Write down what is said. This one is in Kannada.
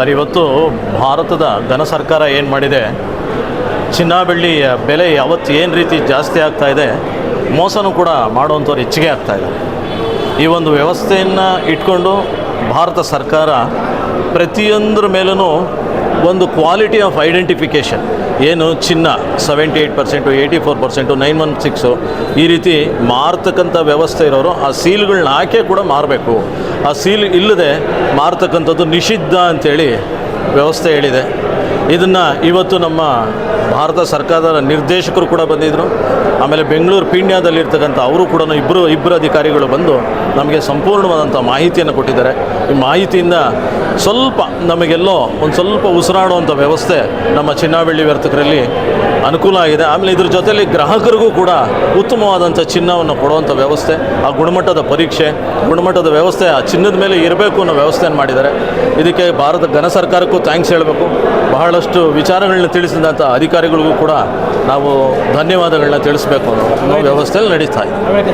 ಸರ್, ಇವತ್ತು ಭಾರತದ ಧನ ಸರ್ಕಾರ ಏನು ಮಾಡಿದೆ? ಚಿನ್ನ ಬೆಳ್ಳಿಯ ಬೆಲೆ ಯಾವತ್ತು ಏನು ರೀತಿ ಜಾಸ್ತಿ ಆಗ್ತಾ ಇದೆ, ಮೋಸನೂ ಕೂಡ ಮಾಡುವಂಥವ್ರು ಹೆಚ್ಚಿಗೆ ಆಗ್ತಾ ಇದೆ ಈ ಒಂದು ವ್ಯವಸ್ಥೆಯನ್ನು ಇಟ್ಕೊಂಡು ಭಾರತ ಸರ್ಕಾರ ಪ್ರತಿಯೊಂದರ ಮೇಲೂ ಒಂದು ಕ್ವಾಲಿಟಿ ಆಫ್ ಐಡೆಂಟಿಫಿಕೇಷನ್ ಏನು? ಚಿನ್ನ seventy eight percent eighty four percent nine one six ಈ ರೀತಿ ಮಾರ್ತಕ್ಕಂಥ ವ್ಯವಸ್ಥೆ ಇರೋರು ಆ ಸೀಲ್ಗಳನ್ನ ಹಾಕೇ ಕೂಡ ಮಾರಬೇಕು. ಆ ಸೀಲ್ ಇಲ್ಲದೆ ಮಾರ್ತಕ್ಕಂಥದ್ದು ನಿಷಿದ್ಧ ಅಂತೇಳಿ ವ್ಯವಸ್ಥೆ ಹೇಳಿದೆ. ಇದನ್ನು ಇವತ್ತು ನಮ್ಮ ಭಾರತ ಸರ್ಕಾರದ ನಿರ್ದೇಶಕರು ಕೂಡ ಬಂದಿದ್ದರು ಆಮೇಲೆ ಬೆಂಗಳೂರು ಪೀಣ್ಯದಲ್ಲಿರ್ತಕ್ಕಂಥ ಅವರು ಕೂಡ ಇಬ್ಬರು ಇಬ್ಬರು ಅಧಿಕಾರಿಗಳು ಬಂದು ನಮಗೆ ಸಂಪೂರ್ಣವಾದಂಥ ಮಾಹಿತಿಯನ್ನು ಕೊಟ್ಟಿದ್ದಾರೆ. ಈ ಮಾಹಿತಿಯಿಂದ ಸ್ವಲ್ಪ ನಮಗೆಲ್ಲೋ ಒಂದು ಸ್ವಲ್ಪ ಉಸಿರಾಡುವಂಥ ವ್ಯವಸ್ಥೆ ನಮ್ಮ ಚಿನ್ನಾಬೆಳ್ಳಿ ವರ್ತಕರಲ್ಲಿ ಅನುಕೂಲ ಆಗಿದೆ. ಆಮೇಲೆ ಇದ್ರ ಜೊತೆಯಲ್ಲಿ ಗ್ರಾಹಕರಿಗೂ ಕೂಡ ಉತ್ತಮವಾದಂಥ ಚಿನ್ನವನ್ನು ಕೊಡುವಂಥ ವ್ಯವಸ್ಥೆ, ಆ ಗುಣಮಟ್ಟದ ಪರೀಕ್ಷೆ, ಗುಣಮಟ್ಟದ ವ್ಯವಸ್ಥೆ, ಆ ಚಿನ್ನದ ಮೇಲೆ ಇರಬೇಕು ಅನ್ನೋ ವ್ಯವಸ್ಥೆಯನ್ನು ಮಾಡಿದ್ದಾರೆ. ಇದಕ್ಕೆ ಭಾರತ ಘನ ಸರ್ಕಾರಕ್ಕೂ ಥ್ಯಾಂಕ್ಸ್ ಹೇಳಬೇಕು. ಬಹಳಷ್ಟು ವಿಚಾರಗಳನ್ನ ತಿಳಿಸಿದಂಥ ಅಧಿಕಾರಿಗಳಿಗೂ ಕೂಡ ನಾವು ಧನ್ಯವಾದಗಳನ್ನ ತಿಳಿಸಬೇಕು ಅನ್ನೋ ವ್ಯವಸ್ಥೆಯಲ್ಲಿ ನಡೀತಾ ಇದೆ.